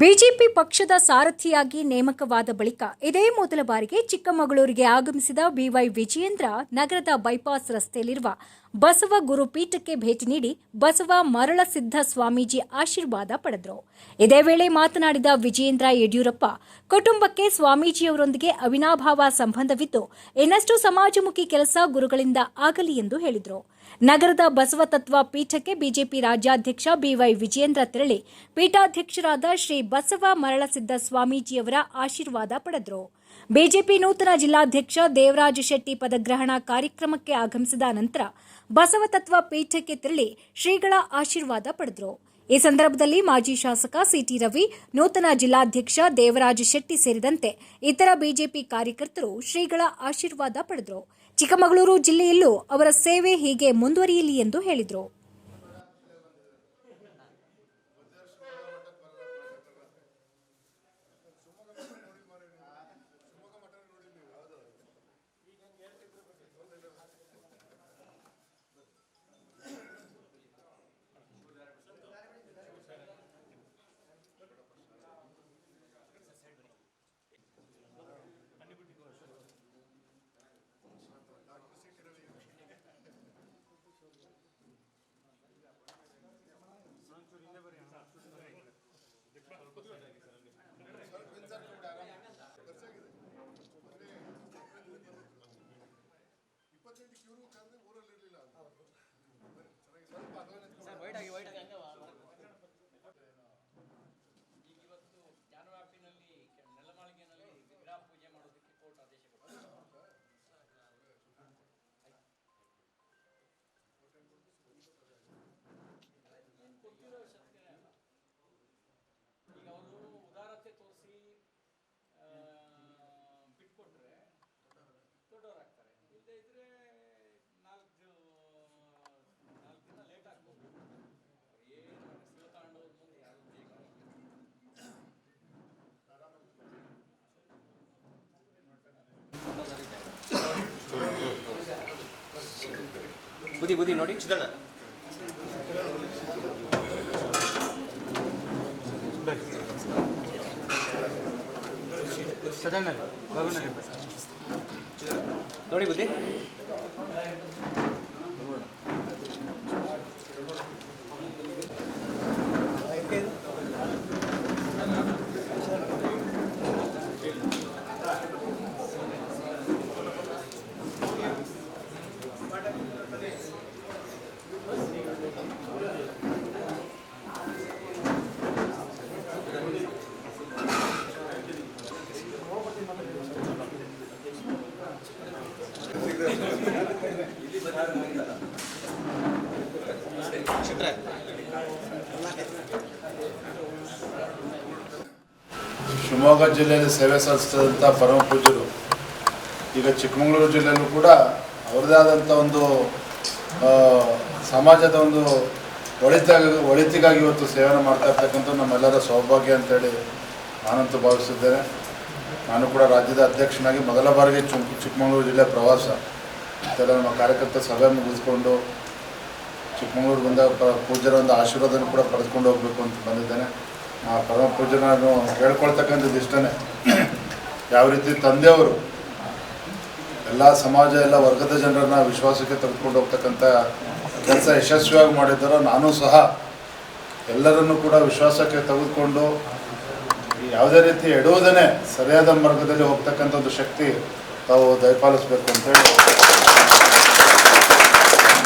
BJP ಪಕ್ಷದ ಸಾರಥಿಯಾಗಿ ನೇಮಕವಾದ ಬಳಿಕ ಇದೇ ಮೊದಲ ಬಾರಿಗೆ ಚಿಕ್ಕಮಗಳೂರಿಗೆ ಆಗಮಿಸಿದ ಬಿವೈ ವಿಜಯೇಂದ್ರ ನಗರದ ಬೈಪಾಸ್ ರಸ್ತೆಯಲ್ಲಿರುವ ಬಸವ ಗುರುಪೀಠಕ್ಕೆ ಭೇಟಿ ನೀಡಿ ಬಸವ ಮರಳಸಿದ್ಧ ಸ್ವಾಮೀಜಿ ಆಶೀರ್ವಾದ ಪಡೆದರು. ಇದೇ ವೇಳೆ ಮಾತನಾಡಿದ ವಿಜಯೇಂದ್ರ ಯಡಿಯೂರಪ್ಪ, ಕುಟುಂಬಕ್ಕೆ ಸ್ವಾಮೀಜಿಯವರೊಂದಿಗೆ ಅವಿನಾಭಾವ ಸಂಬಂಧವಿದ್ದು ಇನ್ನಷ್ಟು ಸಮಾಜಮುಖಿ ಕೆಲಸ ಗುರುಗಳಿಂದ ಆಗಲಿ ಎಂದು ಹೇಳಿದರು. ನಗರದ ಬಸವತತ್ವ ಪೀಠಕ್ಕೆ ಬಿಜೆಪಿ ರಾಜ್ಯಾಧ್ಯಕ್ಷ ಬಿವೈ ವಿಜಯೇಂದ್ರ ತೆರಳಿ ಪೀಠಾಧ್ಯಕ್ಷರಾದ ಶ್ರೀ ಬಸವ ಮರಳಸಿದ್ದ ಸ್ವಾಮೀಜಿಯವರ ಆಶೀರ್ವಾದ ಪಡೆದರು. ಬಿಜೆಪಿ ನೂತನ ಜಿಲ್ಲಾಧ್ಯಕ್ಷ ದೇವರಾಜ ಶೆಟ್ಟಿ ಪದಗ್ರಹಣ ಕಾರ್ಯಕ್ರಮಕ್ಕೆ ಆಗಮಿಸಿದ ನಂತರ ಬಸವತತ್ವ ಪೀಠಕ್ಕೆ ತೆರಳಿ ಶ್ರೀಗಳ ಆಶೀರ್ವಾದ ಪಡೆದರು. ಈ ಸಂದರ್ಭದಲ್ಲಿ ಮಾಜಿ ಶಾಸಕ ಸಿಟಿ ರವಿ, ನೂತನ ಜಿಲ್ಲಾಧ್ಯಕ್ಷ ದೇವರಾಜ ಶೆಟ್ಟಿ ಸೇರಿದಂತೆ ಇತರ ಬಿಜೆಪಿ ಕಾರ್ಯಕರ್ತರು ಶ್ರೀಗಳ ಆಶೀರ್ವಾದ ಪಡೆದರು. ಚಿಕ್ಕಮಗಳೂರು ಜಿಲ್ಲೆಯಲ್ಲೂ ಅವರ ಸೇವೆ ಹೀಗೆ ಮುಂದುವರಿಯಲಿ ಎಂದು ಹೇಳಿದರು. ಈಗ ಬುದ್ಧಿ ಬುದ್ಧಿ ನೋಡಿ. ಚಿತ್ರಣ ನೋಡಿ ಬುದ್ಧಿ. ಶಿವಮೊಗ್ಗ ಜಿಲ್ಲೆಯಲ್ಲಿ ಸೇವೆ ಸಲ್ಲಿಸಿದಂಥ ಪರಮ ಪೂಜ್ಯರು, ಈಗ ಚಿಕ್ಕಮಗಳೂರು ಜಿಲ್ಲೆಯಲ್ಲೂ ಕೂಡ ಅವರದೇ ಆದಂಥ ಒಂದು ಸಮಾಜದ ಒಂದು ಒಳಿತಾಗಿ, ಒಳಿತಿಗಾಗಿ ಇವತ್ತು ಸೇವನೆ ಮಾಡ್ತಾ ಇರ್ತಕ್ಕಂಥ ನಮ್ಮೆಲ್ಲರ ಸೌಭಾಗ್ಯ ಅಂತೇಳಿ ನಾನಂತೂ ಭಾವಿಸಿದ್ದೇನೆ ನಾನು ಕೂಡ ರಾಜ್ಯದ ಅಧ್ಯಕ್ಷನಾಗಿ ಮೊದಲ ಬಾರಿಗೆ ಚಿಕ್ಕಮಗಳೂರು ಜಿಲ್ಲೆ ಪ್ರವಾಸ ಮತ್ತೆಲ್ಲ ನಮ್ಮ ಕಾರ್ಯಕರ್ತ ಸಭೆ ಮುಗಿಸ್ಕೊಂಡು ಚಿಕ್ಕಮಗಳೂರು ಬಂದ ಪೂಜರ ಪೂಜ್ಯರ ಒಂದು ಆಶೀರ್ವಾದನ ಕೂಡ ಪಡೆದುಕೊಂಡು ಹೋಗಬೇಕು ಅಂತ ಬಂದಿದ್ದೇನೆ. ಆ ಪರಮ ಪೂಜ್ಯ ನಾನು ಕೇಳ್ಕೊಳ್ತಕ್ಕಂಥದ್ದು ಇಷ್ಟೇ ಯಾವ ರೀತಿ ತಂದೆಯವರು ಎಲ್ಲ ಸಮಾಜ, ಎಲ್ಲ ವರ್ಗದ ಜನರನ್ನ ವಿಶ್ವಾಸಕ್ಕೆ ತೆಗೆದುಕೊಂಡು ಹೋಗ್ತಕ್ಕಂಥ ಕೆಲಸ ಯಶಸ್ವಿಯಾಗಿ ಮಾಡಿದ್ದಾರೋ ನಾನು ಸಹ ಎಲ್ಲರನ್ನೂ ಕೂಡ ವಿಶ್ವಾಸಕ್ಕೆ ತೆಗೆದುಕೊಂಡು ಯಾವುದೇ ರೀತಿ ಎಡುವುದನ್ನೇ ಸರಿಯಾದ ಮಾರ್ಗದಲ್ಲಿ ಹೋಗ್ತಕ್ಕಂಥ ಒಂದು ಶಕ್ತಿ ತಾವು ಅಂತ ಅಂತೇಳಿ